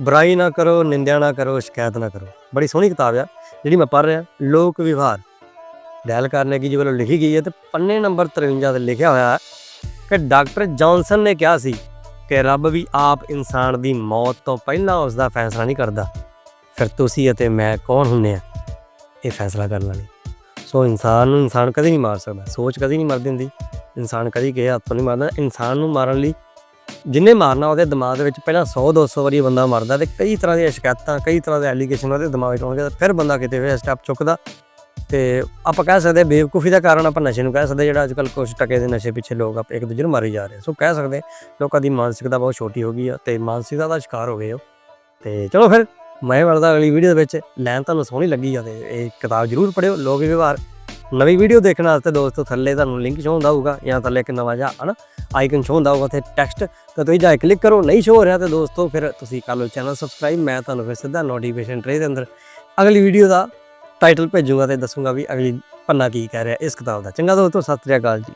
ਬੁਰਾਈ ਨਾ ਕਰੋ, ਨਿੰਦਿਆ ਨਾ ਕਰੋ, ਸ਼ਿਕਾਇਤ ਨਾ ਕਰੋ। ਬੜੀ ਸੋਹਣੀ ਕਿਤਾਬ ਆ, ਜਿਹੜੀ ਮੈਂ ਪੜ੍ਹ ਰਿਹਾ, ਲੋਕ ਵਿਵਹਾਰ। ਡੈਲ ਕਾਰਨੇਗੀ ਜੀ ਵੱਲੋਂ ਲਿਖੀ ਗਈ ਹੈ ਤੇ ਪੰਨੇ ਨੰਬਰ 53 ਤੇ ਲਿਖਿਆ ਹੋਇਆ ਹੈ ਕਿ ਡਾਕਟਰ ਜੌਨਸਨ ਨੇ ਕਿਹਾ ਸੀ ਕਿ ਰੱਬ ਵੀ ਆਪ ਇਨਸਾਨ ਦੀ ਮੌਤ ਤੋਂ ਪਹਿਲਾਂ ਉਸ ਦਾ ਫੈਸਲਾ ਨਹੀਂ ਕਰਦਾ। ਫਿਰ ਤੁਸੀਂ ਅਤੇ ਮੈਂ ਕੌਣ ਹੁੰਨੇ ਆ? ਇਹ ਫੈਸਲਾ ਕਰਨ ਵਾਲੇ। ਸੋ ਇਨਸਾਨ ਨੂੰ ਇਨਸਾਨ ਕਦੇ ਨਹੀਂ ਮਾਰ ਸਕਦਾ। ਸੋਚ ਕਦੇ ਨਹੀਂ ਮਰ ਦਿੰਦੀ ਇਨਸਾਨ ਕਦੀ ਕਿਸੇ ਹੱਥੋਂ ਨਹੀਂ ਮਾਰਦਾ। ਇਨਸਾਨ ਨੂੰ ਮਾਰਨ ਲਈ ਜਿੰਨੇ ਮਾਰਨਾ ਉਹਦੇ ਦਿਮਾਗ ਦੇ ਵਿੱਚ, ਪਹਿਲਾਂ 100 200 ਵਾਰੀ ਬੰਦਾ ਮਰਦਾ ਤੇ ਕਈ ਤਰ੍ਹਾਂ ਦੀਆਂ ਸ਼ਿਕਾਇਤਾਂ, ਕਈ ਤਰ੍ਹਾਂ ਦੇ ਐਲੀਗੇਸ਼ਨ ਉਹਦੇ ਦਿਮਾਗ ਵਿੱਚ ਆਉਣਗੇ ਤੇ ਫਿਰ ਬੰਦਾ ਕਿਤੇ ਹੋਇਆ ਸਟੈਪ ਚੁੱਕਦਾ। ਤੇ ਆਪਾਂ ਕਹਿ ਸਕਦੇ ਹਾਂ ਬੇਵਕੂਫੀ ਦਾ ਕਾਰਨ ਆਪਾਂ ਨਸ਼ੇ ਨੂੰ ਕਹਿ ਸਕਦੇ ਜਿਹੜਾ ਅੱਜ ਕੱਲ੍ਹ ਕੁਝ ਟਕੇ ਦੇ ਨਸ਼ੇ ਪਿੱਛੇ ਲੋਕ ਆਪ ਇੱਕ ਦੂਜੇ ਨੂੰ ਮਾਰੀ ਜਾ ਰਹੇ ਸੋ ਕਹਿ ਸਕਦੇ ਲੋਕਾਂ ਦੀ ਮਾਨਸਿਕਤਾ ਬਹੁਤ ਛੋਟੀ ਹੋ ਗਈ ਆ ਤੇ ਮਾਨਸਿਕਤਾ ਦਾ ਸ਼ਿਕਾਰ ਹੋ ਗਏ ਹੋ। ਤੇ ਚਲੋ ਫਿਰ, ਮੈਂ ਵਰਦਾ ਅਗਲੀ ਵੀਡੀਓ ਦੇ ਵਿੱਚ। ਲੈਣ ਤੁਹਾਨੂੰ ਸੋਹਣੀ ਲੱਗੀ ਆ ਤੇ ਇਹ ਕਿਤਾਬ ਜ਼ਰੂਰ ਪੜਿਓ ਲੋਕ ਵਿਵਹਾਰ। ਨਵੀਂ ਵੀਡੀਓ ਦੇਖਣ ਵਾਸਤੇ ਦੋਸਤੋ, ਥੱਲੇ ਤੁਹਾਨੂੰ ਲਿੰਕ ਸ਼ੋ ਹੁੰਦਾ ਹੋਊਗਾ ਜਾਂ ਥੱਲੇ ਇੱਕ ਨਵਾਂ ਜਿਹਾ, ਹਨਾ? ਆਈਕਨ ਸ਼ੋ ਹੁੰਦਾ ਹੋਊਗਾ ਤੇ ਟੈਕਸਟ ਤਾਂ ਤੁਸੀਂ ਜਾ ਕੇ ਕਲਿੱਕ ਕਰੋ। ਨਹੀਂ ਸ਼ੋ ਹੋ ਰਿਹਾ ਤੇ ਦੋਸਤੋ, ਫਿਰ ਤੁਸੀਂ ਕਰ ਲਓ ਚੈਨਲ ਸਬਸਕ੍ਰਾਈਬ ਮੈਂ ਤੁਹਾਨੂੰ ਫਿਰ ਸਿੱਧਾ ਨੋਟੀਫਿਕੇਸ਼ਨ ਟਰੇ ਦੇ ਅੰਦਰ ਅਗਲੀ ਵੀਡੀਓ ਦਾ ਟਾਈਟਲ ਭੇਜੂਗਾ ਤੇ ਦੱਸੂਗਾ ਵੀ ਅਗਲੀ ਪੰਨਾ ਕੀ ਕਹਿ ਰਿਹਾ ਇਸ ਕਿਤਾਬ ਦਾ। ਚੰਗਾ ਦੋਸਤੋ, ਸਤਿ ਸ੍ਰੀ ਅਕਾਲ ਜੀ।